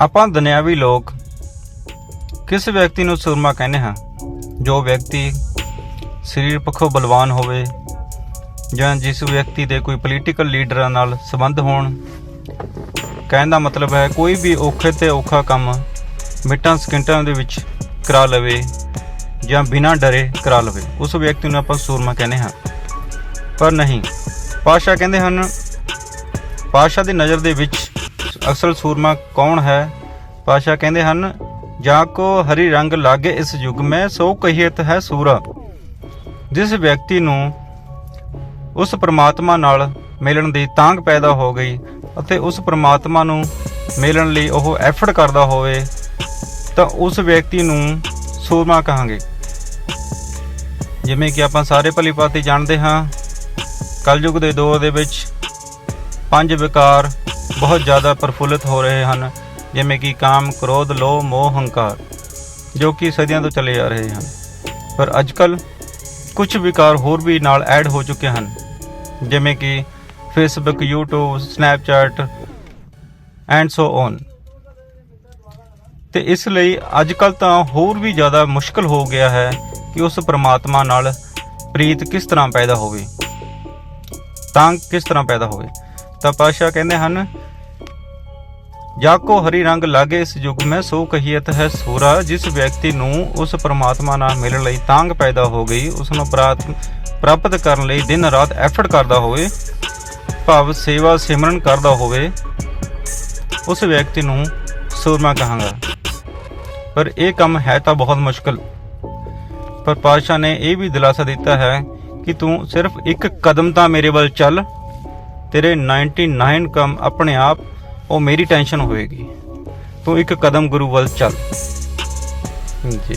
ਆਪਾਂ ਦੁਨਿਆਵੀ ਲੋਕ ਕਿਸ ਵਿਅਕਤੀ ਨੂੰ ਸੂਰਮਾ ਕਹਿੰਦੇ ਹਾਂ? ਜੋ ਵਿਅਕਤੀ ਸਰੀਰ ਪੱਖੋਂ ਬਲਵਾਨ ਹੋਵੇ ਜਾਂ ਜਿਸ ਵਿਅਕਤੀ ਦੇ ਕੋਈ ਪੋਲੀਟੀਕਲ ਲੀਡਰਾਂ ਨਾਲ ਸੰਬੰਧ ਹੋਣ, ਕਹਿਣ ਦਾ ਮਤਲਬ ਹੈ ਕੋਈ ਵੀ ਔਖੇ ਤੇ ਔਖਾ ਕੰਮ ਮਿੰਟਾਂ ਸਕਿੰਟਾਂ ਦੇ ਵਿੱਚ ਕਰਾ ਲਵੇ ਜਾਂ ਬਿਨਾਂ ਡਰੇ ਕਰਾ ਲਵੇ, ਉਸ ਵਿਅਕਤੀ ਨੂੰ ਆਪਾਂ ਸੂਰਮਾ ਕਹਿੰਦੇ ਹਾਂ। ਪਰ ਨਹੀਂ ਪਾਸ਼ਾ ਕਹਿੰਦੇ ਹਨ ਪਾਸ਼ਾ ਦੀ ਨਜ਼ਰ ਦੇ ਵਿੱਚ ਅਸਲ ਸੂਰਮਾ ਕੌਣ ਹੈ? ਪਾਸ਼ਾ ਕਹਿੰਦੇ ਹਨ, ਜਾ ਕੋ ਹਰੀ ਰੰਗ ਲਾਗੇ ਇਸ ਯੁਗ ਮੈਂ, ਸੋ ਕਹੀਤ ਹੈ ਸੂਰਾ। ਜਿਸ ਵਿਅਕਤੀ ਨੂੰ ਉਸ ਪ੍ਰਮਾਤਮਾ ਨਾਲ ਮਿਲਣ ਦੀ ਤਾਂਗ ਪੈਦਾ ਹੋ ਗਈ ਅਤੇ ਉਸ ਪ੍ਰਮਾਤਮਾ ਨੂੰ ਮਿਲਣ ਲਈ ਉਹ ਐਫਰਟ ਕਰਦਾ ਹੋਵੇ, ਤਾਂ ਉਸ ਵਿਅਕਤੀ ਨੂੰ ਸੂਰਮਾ ਕਹਾਂਗੇ। ਜਿਵੇਂ ਕਿ ਆਪਾਂ ਸਾਰੇ ਭਲੀ ਭਾਤੀ ਜਾਣਦੇ ਹਾਂ, ਕਲਯੁਗ ਦੇ ਦੌਰ ਦੇ ਵਿੱਚ ਪੰਜ ਵਿਕਾਰ ਬਹੁਤ ਜ਼ਿਆਦਾ ਪ੍ਰਫੁੱਲਿਤ ਹੋ ਰਹੇ ਹਨ ਜਿਵੇਂ ਕਿ ਕਾਮ, ਕ੍ਰੋਧ, ਲੋਭ, ਮੋਹ, ਹੰਕਾਰ ਜੋ ਕਿ ਸਦੀਆਂ ਤੋਂ ਚਲੇ ਆ ਰਹੇ ਹਨ। ਪਰ ਅੱਜਕੱਲ ਕੁਝ ਵਿਕਾਰ ਹੋਰ ਵੀ ਨਾਲ ਐਡ ਹੋ ਚੁੱਕੇ ਹਨ ਜਿਵੇਂ ਕਿ Facebook YouTube Snapchat and so on ਤੇ ਇਸ ਲਈ ਅੱਜ ਅੱਜਕੱਲ ਤਾਂ ਹੋਰ ਵੀ ਜ਼ਿਆਦਾ ਮੁਸ਼ਕਲ ਹੋ ਗਿਆ ਹੈ ਕਿ ਉਸ ਪ੍ਰਮਾਤਮਾ ਨਾਲ ਪ੍ਰੀਤ ਕਿਸ ਤਰ੍ਹਾਂ ਪੈਦਾ ਹੋਵੇ ਤਾਂ ਕਿਸ ਤਰ੍ਹਾਂ ਪੈਦਾ ਹੋਵੇ। ਤਾਂ ਪਾਸ਼ਾ ਕਹਿੰਦੇ ਹਨ, ਜਾਕੋ ਹਰੀ ਰੰਗ ਲਾਗੇ ਇਸ ਯੁੱਗ ਮੈਂ ਸੋ ਕਹੀਤ ਹੈ ਸੂਰਾ, ਜਿਸ ਵਿਅਕਤੀ ਨੂੰ ਉਸ ਪਰਮਾਤਮਾ ਨਾਲ ਮਿਲਣ ਲਈ ਤਾਂਗ ਪੈਦਾ ਹੋ ਗਈ, ਉਸ ਨੂੰ ਪ੍ਰਾਪਤ ਕਰਨ ਲਈ ਦਿਨ ਰਾਤ ਐਫਰਟ ਕਰਦਾ ਹੋਵੇ, ਭਾਵ ਸੇਵਾ ਸਿਮਰਨ ਕਰਦਾ ਹੋਵੇ, ਉਸ ਵਿਅਕਤੀ ਨੂੰ ਸੂਰਮਾ ਕਹਾਂਗਾ। ਪਰ ਇਹ ਕੰਮ ਹੈ ਤਾਂ ਬਹੁਤ ਮੁਸ਼ਕਲ। ਪਰ ਪਾਤਸ਼ਾਹ ਨੇ ਇਹ ਵੀ ਦਿਲਾਸਾ ਦਿੱਤਾ ਹੈ ਕਿ ਤੂੰ ਸਿਰਫ ਇੱਕ ਕਦਮ ਤਾਂ ਮੇਰੇ ਵੱਲ ਚੱਲ ਤੇਰੇ 99 ਕੰਮ ਆਪਣੇ ਆਪ, ਉਹ ਮੇਰੀ ਟੈਨਸ਼ਨ ਹੋਏਗੀ। ਤੂੰ ਇੱਕ ਕਦਮ ਗੁਰੂ ਵੱਲ ਚੱਲ। ਜੀ।